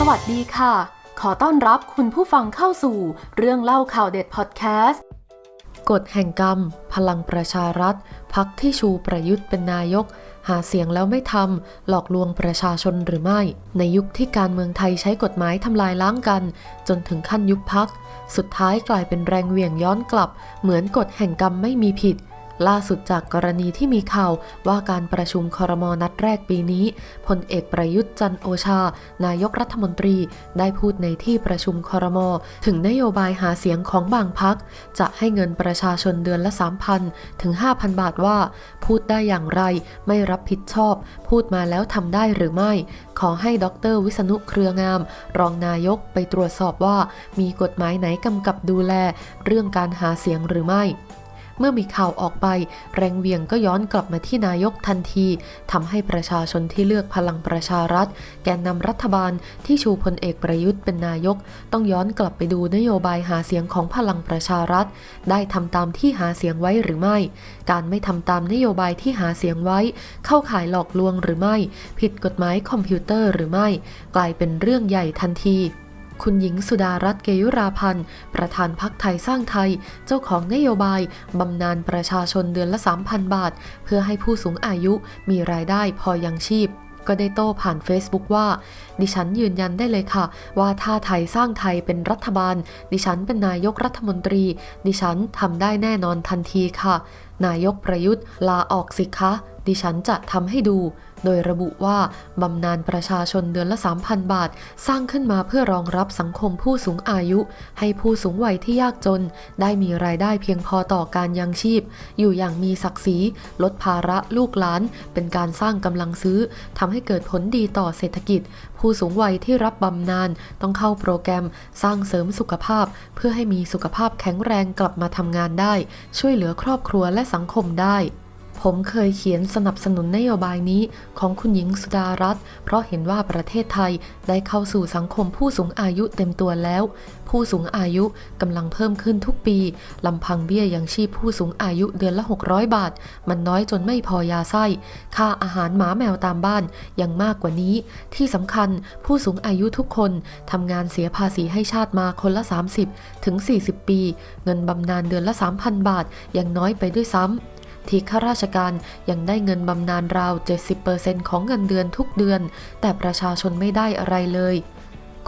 สวัสดีค่ะ ขอต้อนรับคุณผู้ฟังเข้าสู่เรื่องเล่าข่าวเด็ดพอดแคสต์กฎแห่งกรรม พลังประชารัฐ พักที่ชูประยุทธ์เป็นนายก หาเสียงแล้วไม่ทำ หลอกลวงประชาชนหรือไม่ ในยุคที่การเมืองไทยใช้กฎหมายทำลายล้างกัน จนถึงขั้นยุบพัก สุดท้ายกลายเป็นแรงเหวี่ยงย้อนกลับ เหมือนกฎแห่งกรรมไม่มีผิด ล่าสุดจากกรณีที่มีข่าวว่าการประชุมคอรมอนัดแรกปีนี้พลเอกประยุทธ์จันโอชา นายกรัฐมนตรีได้พูดในที่ประชุมคอรมอถึงนโยบายหาเสียงของบางพัก จะให้เงินประชาชนเดือนละ 3,000 ถึง 5,000 บาทว่า พูดได้อย่างไร ไม่รับผิดชอบ พูดมาแล้วทำได้หรือไม่ ขอให้ดรวิษณุเครืองาม รองนายกไปตรวจสอบว่า มีกฎหมายไหนกำกับดูแล เรื่องการหาเสียงหรือไม่ เมื่อมีข่าวออกไป แรงเวียงก็ย้อนกลับมาที่นายกทันทีทำให้ประชาชนที่เลือกพลังประชารัฐ แกนนำรัฐบาลที่ชูพลเอกประยุทธ์เป็นนายก ต้องย้อนกลับไปดูนโยบายหาเสียงของพลังประชารัฐ ได้ทำตามที่หาเสียงไว้หรือไม่ การไม่ทำตามนโยบายที่หาเสียงไว้ เข้าข่ายหลอกลวงหรือไม่ ผิดกฎหมายคอมพิวเตอร์หรือไม่ กลายเป็นเรื่องใหญ่ทันที คุณหญิงสุดารัตน์เกยุราพันธ์ ประธานพักไทยสร้างไทย เจ้าของนโยบาย บำนาญประชาชนเดือนละ 3,000 บาท เพื่อให้ผู้สูงอายุมีรายได้พอยังชีพ ก็ได้โต้ผ่าน Facebook ว่า ดิฉันยืนยันได้เลยค่ะ ว่าถ้าไทยสร้างไทยเป็นรัฐบาล ดิฉันเป็นนายกรัฐมนตรี ดิฉันทำได้แน่นอนทันทีค่ะ นายกประยุทธ์ลาออกสิคะ ดิฉันจะทำให้ดู โดยระบุว่าบำนาญประชาชนเดือนละ 3,000 บาท สร้างขึ้นมาเพื่อรองรับสังคมผู้สูงอายุ ให้ผู้สูงวัยที่ยากจน ได้มีรายได้เพียงพอต่อการยังชีพ อยู่อย่างมีศักดิ์ศรีลดภาระลูกหลาน เป็นการสร้างกำลังซื้อทำให้เกิดผลดีต่อเศรษฐกิจ ผู้สูงวัยที่รับบำนาญต้องเข้าโปรแกรม สร้างเสริมสุขภาพ เพื่อให้มีสุขภาพแข็งแรงกลับมาทำงานได้ ช่วยเหลือครอบครัวและสังคมได้ ผมเคยเขียนสนับสนุนนโยบายนี้ของคุณหญิงสุดารัตน์เพราะเห็นว่าประเทศไทยได้เข้าสู่สังคมผู้สูงอายุเต็มตัวแล้ว ผู้สูงอายุกำลังเพิ่มขึ้นทุกปีลำพังเบี้ยยังชีพผู้สูงอายุเดือนละ 600 บาท มันน้อยจนไม่พอยาไส้ ค่าอาหารหมาแมวตามบ้านยังมากกว่านี้ ที่สำคัญผู้สูงอายุทุกคนทำงานเสียภาษีให้ชาติมาคนละ 30 ถึง 40 ปี เงินบำนาญเดือนละ 3,000 บาทยังน้อยไปด้วยซ้ำ ที่ข้าราชการยังได้เงินบำนาญราว 70%ของเงินเดือนทุกเดือน แต่ประชาชนไม่ได้อะไรเลย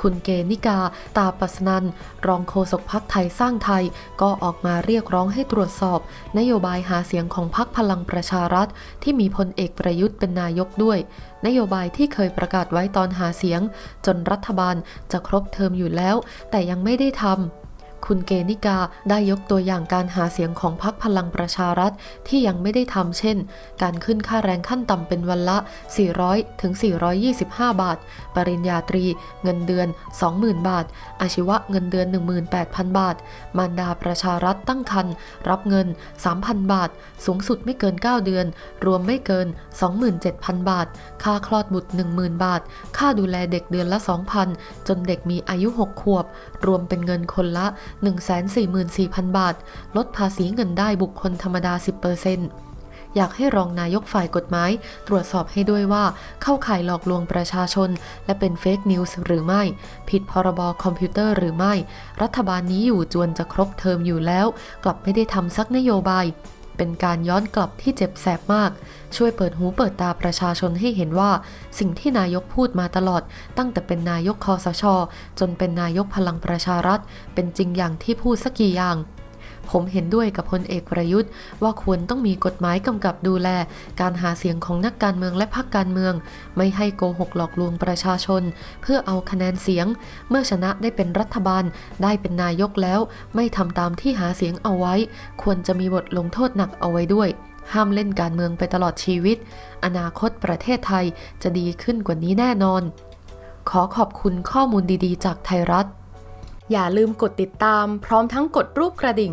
คุณเกนิกา ตาปัสนัน รองโฆษกพักไทยสร้างไทย ก็ออกมาเรียกร้องให้ตรวจสอบ นโยบายหาเสียงของพักพลังประชารัฐ ที่มีพลเอกประยุทธ์เป็นนายกด้วย นโยบายที่เคยประกาศไว้ตอนหาเสียง จนรัฐบาลจะครบเทอมอยู่แล้ว แต่ยังไม่ได้ทำ คุณเกนิกาได้ยกตัวอย่างการหาเสียงของพรรคพลังประชารัฐที่ยังไม่ได้ทำเช่น การขึ้นค่าแรงขั้นต่ำเป็นวันละ 400 ถึง 425 บาท ปริญญาตรี เงินเดือน 20,000 บาท อาชีวะเงินเดือน 18,000 บาท มารดาประชารัฐตั้งครรภ์รับเงิน 3,000 บาท สูงสุดไม่เกิน 9 เดือน รวมไม่เกิน 27,000 บาท ค่าคลอดบุตร 10,000 บาท ค่าดูแลเด็กเดือนละ 2,000 จนเด็กมีอายุ 6 ขวบ รวมเป็นเงินคนละ144,000 บาท ลดภาษีเงินได้บุคคลธรรมดา 10%อยากให้รองนายกฝ่ายกฎหมาย ตรวจสอบให้ด้วยว่าเข้าข่ายหลอกลวงประชาชน และเป็นเฟกนิวส์หรือไม่ ผิดพรบคอมพิวเตอร์หรือไม่ รัฐบาลนี้อยู่จวนจะครบเทอมอยู่แล้ว กลับไม่ได้ทำสักนโยบาย เป็นการย้อนกลับที่เจ็บแสบมาก ช่วยเปิดหูเปิดตาประชาชนให้เห็นว่า สิ่งที่นายกพูดมาตลอด ตั้งแต่เป็นนายกคอสช จนเป็นนายกพลังประชารัฐ เป็นจริงอย่างที่พูดสักกี่อย่าง ผมเห็นด้วยกับพลเอกประยุทธ์ ว่าควรต้องมีกฎหมายกำกับดูแล การหาเสียงของนักการเมืองและพรรคการเมือง ไม่ให้โกหกหลอกลวงประชาชน เพื่อเอาคะแนนเสียง เมื่อชนะได้เป็นรัฐบาล ได้เป็นนายกแล้ว ไม่ทำตามที่หาเสียงเอาไว้ ควรจะมีบทลงโทษหนักเอาไว้ด้วยห้ามเล่นการเมืองไปตลอดชีวิต อนาคตประเทศไทยจะดีขึ้นกว่านี้แน่นอน ขอขอบคุณข้อมูลดีๆ จากไทยรัฐ อย่าลืมกดติดตามพร้อมทั้งกดรูปกระดิ่ง